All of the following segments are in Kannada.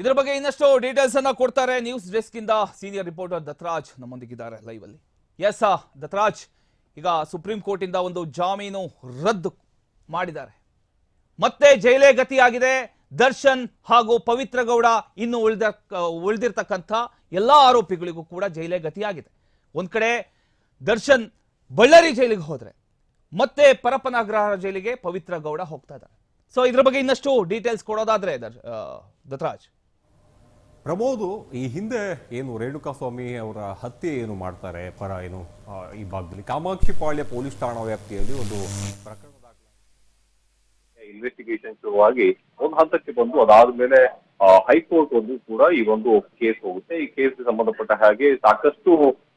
ಇದರ ಬಗ್ಗೆ ಇನ್ನಷ್ಟು ಡೀಟೇಲ್ಸ್ ಅನ್ನ ಕೊಡ್ತಾರೆ ನ್ಯೂಸ್ ಡೆಸ್ಕ್ ಇಂದ ಸೀನಿಯರ್ ರಿಪೋರ್ಟರ್ ದತ್ರಾಜ್ ನಮ್ಮೊಂದಿಗಿದ್ದಾರೆ ಲೈವ್ ಅಲ್ಲಿ. ಎಸ್ ದತ್ರಾಜ್, ಈಗ ಸುಪ್ರೀಂ ಕೋರ್ಟ್ ಇಂದ ಒಂದು ಜಾಮೀನು ರದ್ದು ಮಾಡಿದ್ದಾರೆ. ಮತ್ತೆ ಜೈಲೇ ಗತಿಯಾಗಿದೆ. ದರ್ಶನ್ ಹಾಗೂ ಪವಿತ್ರ ಗೌಡ ಇನ್ನು ಉಳಿದ, ಉಳಿದಿರ್ತಕ್ಕಂಥ ಎಲ್ಲಾ ಆರೋಪಿಗಳಿಗೂ ಕೂಡ ಜೈಲೇ ಗತಿಯಾಗಿದೆ. ಒಂದ್ ಕಡೆ ದರ್ಶನ್ ಬಳ್ಳಾರಿ ಜೈಲಿಗೆ ಹೋದ್ರೆ, ಮತ್ತೆ ಪರಪನಾಗ್ರಹ ಜೈಲಿಗೆ ಪವಿತ್ರ ಗೌಡ ಹೋಗ್ತಾ ಇದ್ದಾರೆ. ಸೊ ಇದ್ರ ಬಗ್ಗೆ ಇನ್ನಷ್ಟು ಡೀಟೇಲ್ಸ್ ಕೊಡೋದಾದ್ರೆ ದತ್ತರಾಜ್ ಪ್ರಮೋದು ಈ ಹಿಂದೆ ಏನು ರೇಣುಕಾಸ್ವಾಮಿ ಅವರ ಹತ್ಯೆ ಏನು ಮಾಡ್ತಾರೆ ಪರ ಏನು ಈ ಭಾಗದಲ್ಲಿ? ಕಾಮಾಕ್ಷಿ ಪಾಳ್ಯ ಪೊಲೀಸ್ ಠಾಣಾ ವ್ಯಾಪ್ತಿಯಲ್ಲಿ ಒಂದು ಪ್ರಕರಣ. ಇನ್ವೆಸ್ಟಿಗೇಷನ್ ಶುರುವಾಗಿ ಒಂದು ಹಂತಕ್ಕೆ ಬಂದು ಅದಾದ್ಮೇಲೆ ಹೈಕೋರ್ಟ್ ಒಂದು ಕೂಡ ಈ ಒಂದು ಕೇಸ್ ಹೋಗುತ್ತೆ. ಈ ಕೇಸ್ ಸಂಬಂಧಪಟ್ಟ ಹಾಗೆ ಸಾಕಷ್ಟು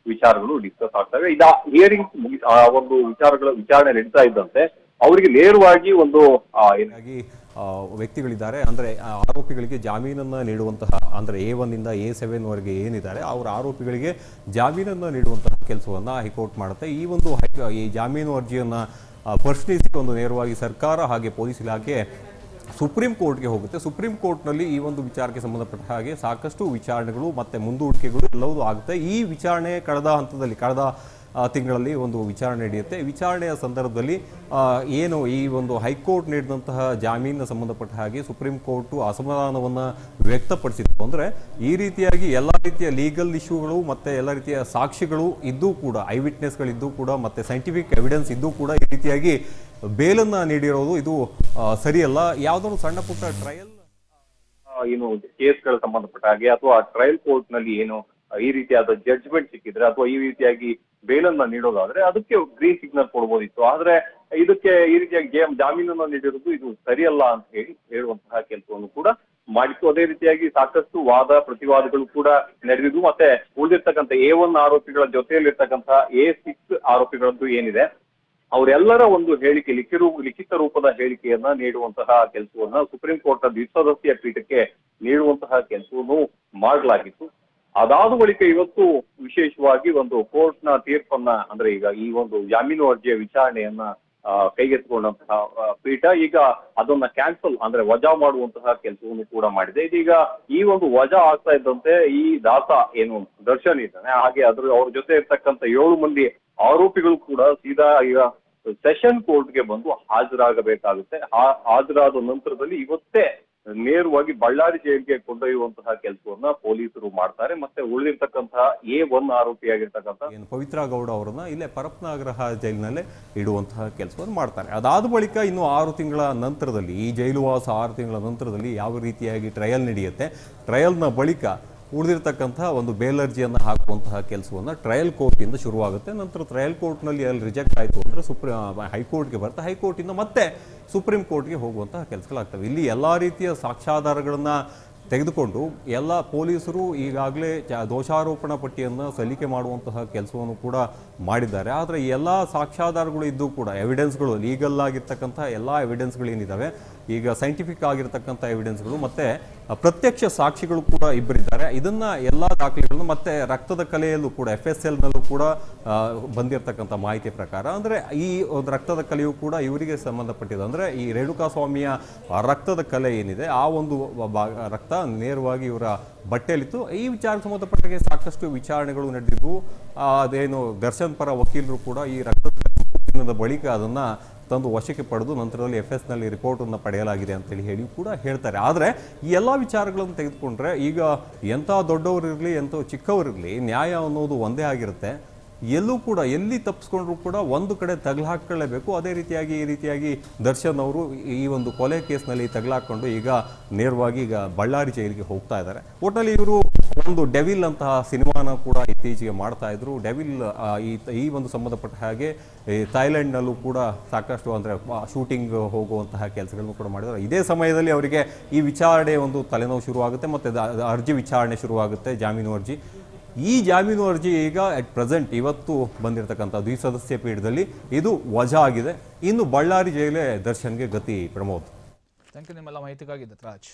ವಿಚಾರಗಳು ಡಿಸ್ಕಸ್ ಆಗ್ತವೆ. ಇದ ಹಿಯರಿಂಗ್ ಆ ಒಂದು ವಿಚಾರಗಳ ವಿಚಾರಣೆ ನಡೀತಾ ಇದ್ದಂತೆ ಅವರಿಗೆ ನೇರವಾಗಿ ಒಂದು ಆ, ಏನ್- ಹಾಗಾಗಿ ಆ, ವ್ಯಕ್ತಿಗಳಿದ್ದಾರೆ. ಅಂದರೆ ಆರೋಪಿಗಳಿಗೆ ಜಾಮೀನನ್ನು ನೀಡುವಂತಹ, ಅಂದರೆ ಎ ಒನ್ನಿಂದ ಎ ಸೆವೆನ್ವರೆಗೆ ಏನಿದ್ದಾರೆ, ಅವರ ಆರೋಪಿಗಳಿಗೆ ಜಾಮೀನನ್ನು ನೀಡುವಂತಹ ಕೆಲಸವನ್ನು ಹೈಕೋರ್ಟ್ ಮಾಡುತ್ತೆ. ಈ ಒಂದು ಹೈ, ಈ ಜಾಮೀನು ಅರ್ಜಿಯನ್ನ ಪ್ರಶ್ನಿಸಿ ಒಂದು ನೇರವಾಗಿ ಸರ್ಕಾರ ಹಾಗೆ ಪೊಲೀಸ್ ಇಲಾಖೆ ಸುಪ್ರೀಂ ಕೋರ್ಟ್ಗೆ ಹೋಗುತ್ತೆ. ಸುಪ್ರೀಂ ಕೋರ್ಟ್ನಲ್ಲಿ ಈ ಒಂದು ವಿಚಾರಕ್ಕೆ ಸಂಬಂಧಪಟ್ಟ ಹಾಗೆ ಸಾಕಷ್ಟು ವಿಚಾರಣೆಗಳು ಮತ್ತು ಮುಂದೂಡಿಕೆಗಳು ಎಲ್ಲವೂ ಆಗುತ್ತೆ. ಈ ವಿಚಾರಣೆ ಕಳೆದ ಹಂತದಲ್ಲಿ, ಕಳೆದ ತಿಂಗಳಲ್ಲಿ ಒಂದು ವಿಚಾರಣೆ ನಡೆಯುತ್ತೆ. ವಿಚಾರಣೆಯ ಸಂದರ್ಭದಲ್ಲಿ ಏನು ಈ ಒಂದು ಹೈಕೋರ್ಟ್ ನೀಡಿದಂತಹ ಜಾಮೀನಿನ ಸಂಬಂಧಪಟ್ಟ ಹಾಗೆ ಸುಪ್ರೀಂ ಕೋರ್ಟು ಅಸಮಾಧಾನವನ್ನು ವ್ಯಕ್ತಪಡಿಸಿತ್ತು. ಅಂದರೆ ಈ ರೀತಿಯಾಗಿ ಎಲ್ಲ ರೀತಿಯ ಲೀಗಲ್ ಇಶ್ಯೂಗಳು ಮತ್ತು ಎಲ್ಲ ರೀತಿಯ ಸಾಕ್ಷಿಗಳು ಇದ್ದೂ ಕೂಡ ಐ ವಿಟ್ನೆಸ್ಗಳಿದ್ದೂ ಕೂಡ ಮತ್ತು ಸೈಂಟಿಫಿಕ್ ಎವಿಡೆನ್ಸ್ ಇದ್ದೂ ಕೂಡ ಈ ರೀತಿಯಾಗಿ ಬೇಲನ್ನ ನೀಡಿರೋದು ಇದು ಸರಿಯಲ್ಲ. ಯಾವುದಾದ್ರು ಸಣ್ಣ ಪುಟ್ಟ ಟ್ರಯಲ್? ಏನು ಕೇಸ್ಗಳ ಸಂಬಂಧಪಟ್ಟ ಹಾಗೆ ಅಥವಾ ಟ್ರಯಲ್ ಕೋರ್ಟ್ನಲ್ಲಿ ಏನು ಈ ರೀತಿಯಾದ ಜಡ್ಜ್ಮೆಂಟ್ ಸಿಕ್ಕಿದ್ರೆ ಅಥವಾ ಈ ರೀತಿಯಾಗಿ ಬೇಲನ್ನ ನೀಡೋದಾದ್ರೆ ಅದಕ್ಕೆ ಗ್ರೀನ್ ಸಿಗ್ನಲ್ ಕೊಡ್ಬೋದಿತ್ತು. ಆದ್ರೆ ಇದಕ್ಕೆ ಈ ರೀತಿಯಾಗಿ ಗೇಮ್ ಜಾಮೀನನ್ನ ನೀಡಿರೋದು ಇದು ಸರಿಯಲ್ಲ ಅಂತ ಹೇಳಿ ಹೇಳುವಂತಹ ಕೆಲಸವನ್ನು ಕೂಡ ಮಾಡಿತ್ತು. ಅದೇ ರೀತಿಯಾಗಿ ಸಾಕಷ್ಟು ವಾದ ಪ್ರತಿವಾದಗಳು ಕೂಡ ನಡೆದಿದ್ದು. ಮತ್ತೆ ಉಳಿದಿರ್ತಕ್ಕಂಥ ಎ ಒನ್ ಆರೋಪಿಗಳ ಜೊತೆಯಲ್ಲಿರ್ತಕ್ಕಂತಹ ಎ ಸಿಕ್ಸ್ ಆರೋಪಿಗಳದ್ದು ಏನಿದೆ, ಅವರೆಲ್ಲರ ಒಂದು ಹೇಳಿಕೆ, ಲಿಖಿರು, ಲಿಖಿತ ರೂಪದ ಹೇಳಿಕೆಯನ್ನ ನೀಡುವಂತಹ ಕೆಲಸವನ್ನ ಸುಪ್ರೀಂ ಕೋರ್ಟ್ ದ್ವಿಸದಸ್ಯ ಪೀಠಕ್ಕೆ ನೀಡುವಂತಹ ಕೆಲಸವನ್ನು ಮಾಡಲಾಗಿತ್ತು. ಅದಾದ ಬಳಿಕ ಇವತ್ತು ವಿಶೇಷವಾಗಿ ಒಂದು ಕೋರ್ಟ್ನ ತೀರ್ಪನ್ನ, ಅಂದ್ರೆ ಈಗ ಈ ಒಂದು ಜಾಮೀನು ಅರ್ಜಿಯ ವಿಚಾರಣೆಯನ್ನ ಕೈಗೆತ್ತಿಕೊಂಡಂತಹ ಪೀಠ ಈಗ ಅದನ್ನ ಕ್ಯಾನ್ಸಲ್, ಅಂದ್ರೆ ವಜಾ ಮಾಡುವಂತಹ ಕೆಲಸವನ್ನು ಕೂಡ ಮಾಡಿದೆ. ಇದೀಗ ಈ ಒಂದು ವಜಾ ಆಗ್ತಾ ಇದ್ದಂತೆ ಈ ದಾಸ ಏನು ದರ್ಶನ್ ಇದ್ದಾನೆ. ಹಾಗೆ ಅದ್ರ, ಅವ್ರ ಜೊತೆ ಇರ್ತಕ್ಕಂಥ ಏಳು ಮಂದಿ ಆರೋಪಿಗಳು ಕೂಡ ಸೀದಾ ಈಗ ಸೆಷನ್ ಕೋರ್ಟ್ಗೆ ಬಂದು ಹಾಜರಾಗಬೇಕಾಗುತ್ತೆ. ಹಾಜರಾದ ನಂತರದಲ್ಲಿ ಇವತ್ತೇ ನೇರವಾಗಿ ಬಳ್ಳಾರಿ ಜೈಲಿಗೆ ಕೊಂಡೊಯ್ಯುವಂತಹ ಕೆಲಸವನ್ನ ಪೊಲೀಸರು ಮಾಡ್ತಾರೆ. ಮತ್ತೆ ಉಳಿದಿರ್ತಕ್ಕಂತಹ ಎ ಒನ್ ಏನು ಪವಿತ್ರ ಗೌಡ ಅವರನ್ನ ಇಲ್ಲೇ ಪರಪ್ನಾಗ್ರಹ ಜೈಲಿನಲ್ಲೇ ಇಡುವಂತಹ ಕೆಲಸವನ್ನು ಮಾಡ್ತಾರೆ. ಅದಾದ ಬಳಿಕ ಇನ್ನು ಆರು ತಿಂಗಳ ನಂತರದಲ್ಲಿ, ಈ ಜೈಲುವಾಸ ಆರು ತಿಂಗಳ ನಂತರದಲ್ಲಿ ಯಾವ ರೀತಿಯಾಗಿ ಟ್ರಯಲ್ ನಡೆಯುತ್ತೆ ಟ್ರಯಲ್ನ ಬಳಿಕ ಉಳಿದಿರ್ತಕ್ಕಂತಹ ಒಂದು ಬೇಲರ್ಜಿಯನ್ನು ಹಾಕುವಂತಹ ಕೆಲಸವನ್ನು ಟ್ರಯಲ್ ಕೋರ್ಟಿಂದ ಶುರುವಾಗುತ್ತೆ. ನಂತರ ಟ್ರಯಲ್ ಕೋರ್ಟ್ನಲ್ಲಿ ಅಲ್ಲಿ ರಿಜೆಕ್ಟ್ ಆಯಿತು ಅಂದರೆ ಸುಪ್ರೀಂ ಹೈಕೋರ್ಟ್ಗೆ ಬರುತ್ತೆ. ಹೈಕೋರ್ಟಿಂದ ಮತ್ತೆ ಸುಪ್ರೀಂ ಕೋರ್ಟ್ಗೆ ಹೋಗುವಂತಹ ಕೆಲಸಗಳಾಗ್ತವೆ. ಇಲ್ಲಿ ಎಲ್ಲ ರೀತಿಯ ಸಾಕ್ಷ್ಯಾಧಾರಗಳನ್ನು ತೆಗೆದುಕೊಂಡು ಎಲ್ಲ ಪೊಲೀಸರು ಈಗಾಗಲೇ ಚ ದೋಷಾರೋಪಣಾ ಪಟ್ಟಿಯನ್ನು ಸಲ್ಲಿಕೆ ಮಾಡುವಂತಹ ಕೆಲಸವನ್ನು ಕೂಡ ಮಾಡಿದ್ದಾರೆ. ಆದರೆ ಎಲ್ಲ ಸಾಕ್ಷ್ಯಾಧಾರಗಳು ಇದ್ದು ಕೂಡ ಎವಿಡೆನ್ಸ್ಗಳು ಲೀಗಲ್ ಆಗಿರ್ತಕ್ಕಂಥ ಎಲ್ಲ ಎವಿಡೆನ್ಸ್ಗಳು ಏನಿದ್ದಾವೆ ಈಗ ಸೈಂಟಿಫಿಕ್ ಆಗಿರ್ತಕ್ಕಂಥ ಎವಿಡೆನ್ಸ್ಗಳು ಮತ್ತು ಪ್ರತ್ಯಕ್ಷ ಸಾಕ್ಷಿಗಳು ಕೂಡ ಇಬ್ಬರಿದ್ದಾರೆ. ಇದನ್ನು ಎಲ್ಲ ದಾಖಲೆಗಳನ್ನು ಮತ್ತು ರಕ್ತದ ಕಲೆಯಲ್ಲೂ ಕೂಡ ಎಫ್ ಎಸ್ ಎಲ್ನಲ್ಲೂ ಕೂಡ ಬಂದಿರತಕ್ಕಂಥ ಮಾಹಿತಿ ಪ್ರಕಾರ. ಅಂದರೆ ಈ ಒಂದು ರಕ್ತದ ಕಲೆಯು ಕೂಡ ಇವರಿಗೆ ಸಂಬಂಧಪಟ್ಟಿದೆ. ಅಂದರೆ ಈ ರೇಣುಕಾ ಸ್ವಾಮಿಯ ರಕ್ತದ ಕಲೆ ಏನಿದೆ, ಆ ಒಂದು ಭಾಗ ರಕ್ತ ನೇರವಾಗಿ ಇವರ ಬಟ್ಟೆಯಲ್ಲಿತ್ತು. ಈ ವಿಚಾರಕ್ಕೆ ಸಂಬಂಧಪಟ್ಟಾಗೆ ಸಾಕಷ್ಟು ವಿಚಾರಣೆಗಳು ನಡೆದಿದ್ವು ಅದೇನು ದರ್ಶನ್ ಪರ ವಕೀಲರು ಕೂಡ ಈ ರಕ್ತದ ಬಳಿಕ ಅದನ್ನು ತಂದು ವಶಕ್ಕೆ ಪಡೆದು ನಂತರದಲ್ಲಿ ಎಫ್ ಎಸ್ನಲ್ಲಿ ರಿಪೋರ್ಟ್ ಅನ್ನು ಪಡೆಯಲಾಗಿದೆ ಅಂತೇಳಿ ಹೇಳಿ ಕೂಡ ಹೇಳ್ತಾರೆ. ಆದರೆ ಈ ಎಲ್ಲ ವಿಚಾರಗಳನ್ನು ತೆಗೆದುಕೊಂಡ್ರೆ ಈಗ ಎಂಥ ದೊಡ್ಡವರಿರಲಿ, ಎಂಥ ಚಿಕ್ಕವರಿರಲಿ ನ್ಯಾಯ ಅನ್ನೋದು ಒಂದೇ ಆಗಿರುತ್ತೆ. ಎಲ್ಲೂ ಕೂಡ, ಎಲ್ಲಿ ತಪ್ಪಿಸ್ಕೊಂಡ್ರು ಕೂಡ ಒಂದು ಕಡೆ ತಗಲು ಹಾಕೊಳ್ಳೇಬೇಕು ಅದೇ ರೀತಿಯಾಗಿ, ಈ ರೀತಿಯಾಗಿ ದರ್ಶನ್ ಅವರು ಈ ಒಂದು ಕೊಲೆ ಕೇಸ್ನಲ್ಲಿ ತಗಲಾಕೊಂಡು ಈಗ ನೇರವಾಗಿ ಈಗ ಬಳ್ಳಾರಿ ಜೈಲಿಗೆ ಹೋಗ್ತಾ ಇದ್ದಾರೆ. ಒಟ್ಟಲ್ಲಿ ಇವರು ಒಂದು ಡೆವಿಲ್ ಅಂತಹ ಸಿನಿಮಾನ ಕೂಡ ಇತ್ತೀಚೆಗೆ ಮಾಡ್ತಾ ಇದ್ರು. ಡೆವಿಲ್ ಈ ಈ ಒಂದು ಸಂಬಂಧಪಟ್ಟ ಹಾಗೆ, ಈ ಥೈಲ್ಯಾಂಡ್ನಲ್ಲೂ ಕೂಡ ಸಾಕಷ್ಟು ಅಂದರೆ ಶೂಟಿಂಗ್ ಹೋಗುವಂತಹ ಕೆಲಸಗಳನ್ನು ಕೂಡ ಮಾಡಿದ್ದಾರೆ. ಇದೇ ಸಮಯದಲ್ಲಿ ಅವರಿಗೆ ಈ ವಿಚಾರಣೆ ಒಂದು ತಲೆನೋವು ಶುರುವಾಗುತ್ತೆ, ಮತ್ತು ಅರ್ಜಿ ವಿಚಾರಣೆ ಶುರುವಾಗುತ್ತೆ, ಜಾಮೀನು ಅರ್ಜಿ. ಈ ಜಾಮೀನು ಅರ್ಜಿ ಈಗ ಅಟ್ ಪ್ರೆಸೆಂಟ್ ಇವತ್ತು ಬಂದಿರತಕ್ಕಂಥ ದ್ವಿಸದಸ್ಯ ಪೀಠದಲ್ಲಿ ಇದು ವಜಾ ಆಗಿದೆ. ಇನ್ನು ಬಳ್ಳಾರಿ ಜೈಲೇ ದರ್ಶನ್ಗೆ ಗತಿ ಪ್ರಮೋದ್. ಥ್ಯಾಂಕ್ ಯು ನಿಮ್ಮೆಲ್ಲ ಮಾಹಿತಿಗಾಗಿ ದತ್ರಾಜ್